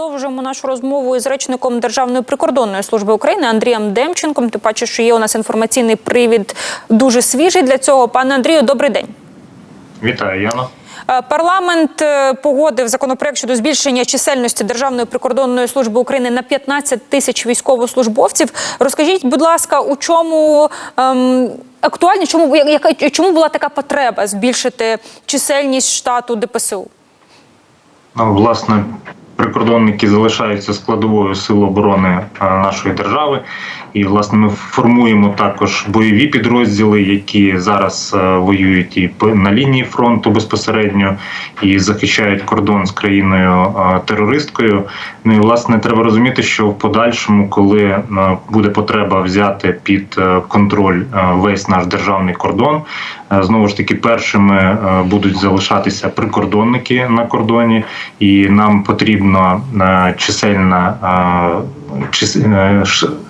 продовжуємо нашу розмову із речником Державної прикордонної служби України Андрієм Демченком. Тим паче, що є у нас інформаційний привід дуже свіжий для цього. Пане Андрію, добрий день. Вітаю, Яна. Е, Парламент е, погодив законопроект щодо збільшення чисельності Державної прикордонної служби України на 15 тисяч військовослужбовців. Розкажіть, будь ласка, у чому ем, актуальні, чому яка чому була така потреба збільшити чисельність штату ДПСУ? Ну, власне, прикордонники залишаються складовою сил оборони нашої держави. І власне ми формуємо також бойові підрозділи, які зараз е, воюють і на лінії фронту безпосередньо і захищають кордон з країною терористкою. Ну і власне треба розуміти, що в подальшому, коли е, буде потреба взяти під е, контроль весь наш державний кордон, знову ж таки першими будуть залишатися прикордонники на кордоні, і нам потрібна е, чисельна е, чис- е, ш-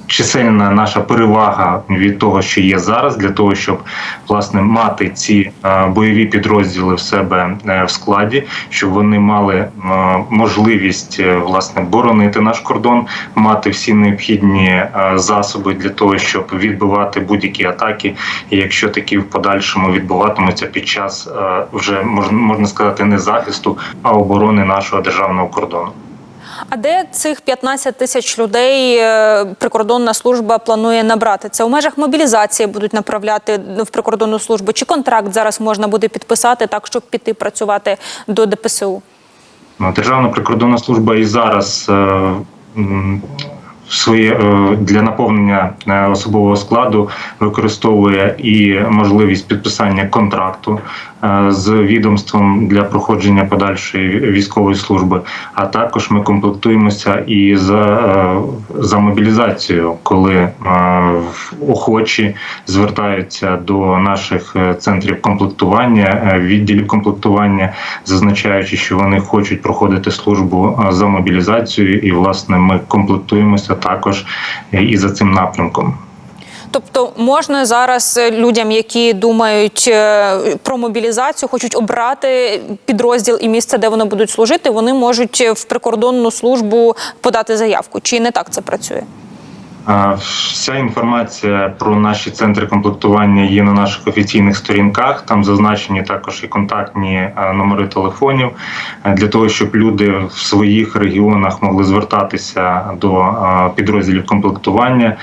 чисельна наша перевага від того, що є зараз, для того, щоб власне мати ці е, бойові підрозділи в себе е, в складі, щоб вони мали е, можливість е, власне боронити наш кордон, мати всі необхідні е, засоби для того, щоб відбивати будь-які атаки, і якщо такі в подальшому відбуватимуться під час е, вже можна сказати не захисту, а оборони нашого державного кордону. А де цих 15 тисяч людей е, прикордонна служба планує набрати? Це у межах мобілізації будуть направляти в прикордонну службу? Чи контракт зараз можна буде підписати так, щоб піти працювати до ДПСУ? Ну, Державна прикордонна служба і зараз е, своє е, для наповнення е, особового складу використовує і можливість підписання контракту е, з відомством для проходження подальшої військової служби. А також ми комплектуємося і за, за мобілізацію, коли охочі звертаються до наших центрів комплектування, відділів комплектування, зазначаючи, що вони хочуть проходити службу за мобілізацією, і власне ми комплектуємося також е, і за цим напрямком. Тобто можна зараз е, людям, які думають е, про мобілізацію, хочуть обрати підрозділ і місце, де вони будуть служити, вони можуть в прикордонну службу подати заявку. Чи не так це працює? Вся інформація про наші центри комплектування є на наших офіційних сторінках. Там зазначені також і контактні е, номери телефонів е, для того, щоб люди в своїх регіонах могли звертатися до е, підрозділів комплектування,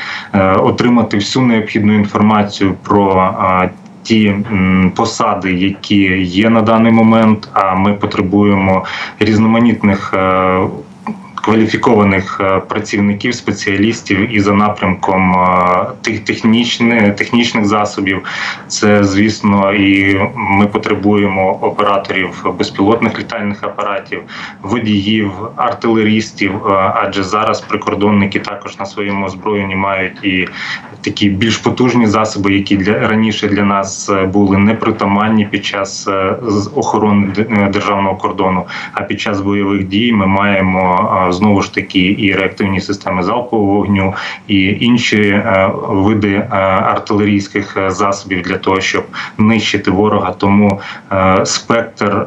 отримати всю необхідну інформацію про. Ті посади, які є на даний момент, а ми потребуємо різноманітних кваліфікованих е, працівників, спеціалістів і за напрямком е, тих технічних технічних засобів. Це звісно, і ми потребуємо операторів безпілотних літальних апаратів, водіїв, артилерістів. е, Адже зараз прикордонники також на своєму озброєнні мають і такі більш потужні засоби, які для раніше для нас були непритаманні під час охорони державного кордону. А під час бойових дій ми маємо знову ж таки і реактивні системи залпового вогню, і інші е, види е, артилерійських е, засобів для того, щоб нищити ворога. Тому спектр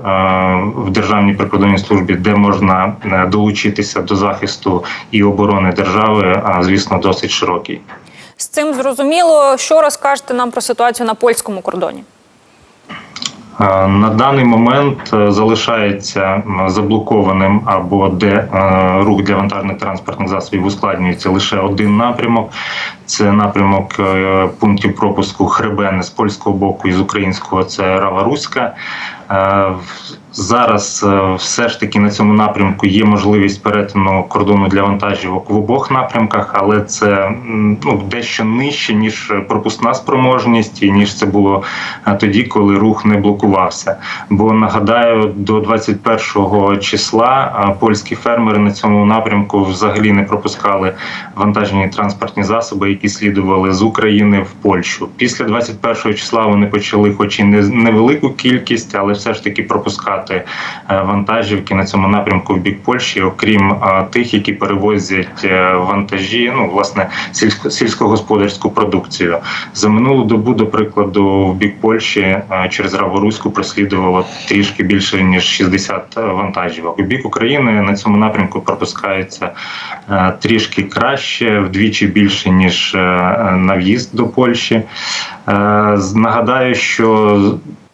в державній прикордонній службі, де можна долучитися до захисту і оборони держави, звісно, досить широкий. З цим зрозуміло, що розкажете нам про ситуацію на польському кордоні? Е, На даний момент е, залишається заблокованим або де е, рух для вантажних транспортних засобів ускладнюється лише один напрямок. Це напрямок пунктів пропуску Хребени з польського боку і з українського це Рава-Руська. Е, в- Зараз е, все ж таки на цьому напрямку є можливість перетину кордону для вантажівок в обох напрямках, але це ну, дещо нижче ніж пропускна спроможність, і ніж це було е, тоді, коли рух не блокувався. Бо нагадаю, до 21 числа е, польські фермери на цьому напрямку взагалі не пропускали вантажні транспортні засоби, які слідували з України в Польщу. Після 21 числа вони почали, хоч і не невелику кількість, але все ж таки пропускати е, вантажівки на цьому напрямку в бік Польщі, окрім е, тих, які перевозять е, вантажі, ну власне сільсько сільськогосподарську продукцію. За минулу добу, до прикладу, в бік Польщі через Раворуську прослідувало трішки більше ніж 60 вантажівок. У бік України на цьому напрямку пропускається трішки краще, вдвічі більше ніж на в'їзд до Польщі. Нагадаю, що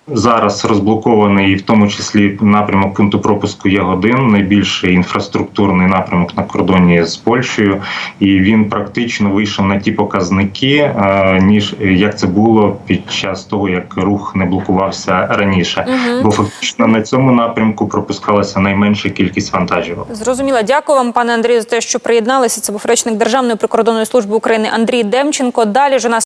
зараз розблокований, в тому числі напрямок пункту пропуску Ягодин, найбільший інфраструктурний напрямок на кордоні з Польщею, і він практично вийшов на ті показники, е, ніж як це було під час того, як рух не блокувався раніше. Бо фактично на цьому напрямку пропускалася найменша кількість вантажівок. Зрозуміла. Дякую вам, пане Андрію, за те, що приєдналися. Це був речник Державної прикордонної служби України Андрій Демченко. Далі ж у нас